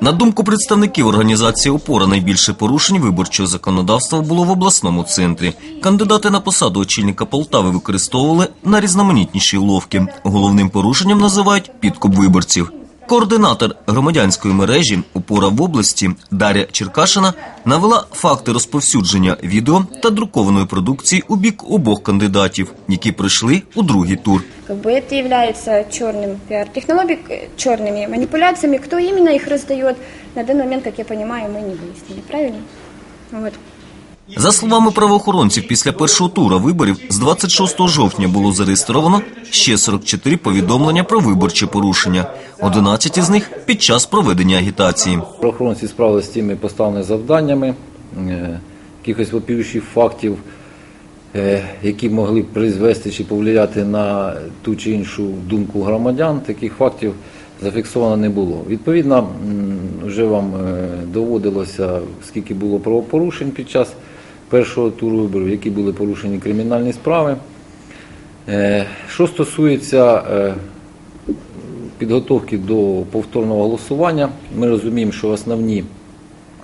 На думку представників організації «Опора», найбільше порушень виборчого законодавства було в обласному центрі. Кандидати на посаду очільника Полтави використовували найрізноманітніші ловки. Головним порушенням називають підкуп виборців. Координатор громадянської мережі «Опора» в області Дар'я Черкашина навела факти розповсюдження відео та друкованої продукції у бік обох кандидатів, які прийшли у другий тур. Как бы это является черным пиар-технологией, черными манипуляциями. Кто именно их раздает, на данный момент, как я понимаю, мы не выяснили. Правильно? Вот. За словами правоохоронців, після першого тура виборів з 26 жовтня було зареєстровано ще 44 повідомлення про виборчі порушення. 11 із них під час проведення агітації. Правоохоронці справилися з тими поставленими завданнями, е, якихось вопіючих фактів, е, які могли призвести чи повлияти на ту чи іншу думку громадян. Таких фактів зафіксовано не було. Відповідно, вже вам е, доводилося, скільки було правопорушень під час першого туру виборів, які були порушені кримінальні справи. Е, Що стосується е, підготовки до повторного голосування. Ми розуміємо, що основні,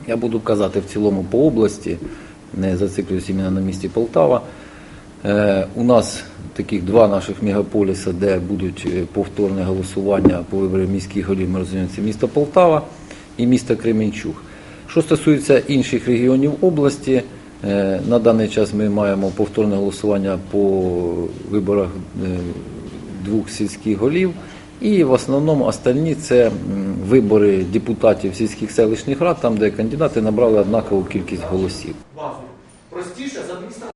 я буду казати в цілому по області, не зациклююсь іменно на місті Полтава. У нас таких два наших мегаполіса, де будуть повторне голосування по виборах міських голів, ми розуміємо, це місто Полтава і міста Кременчуг. Що стосується інших регіонів області, е, на даний час ми маємо повторне голосування по виборах е, двох сільських голів. І в основному остальні це вибори депутатів сільських селищних рад, там де кандидати набрали однакову кількість голосів.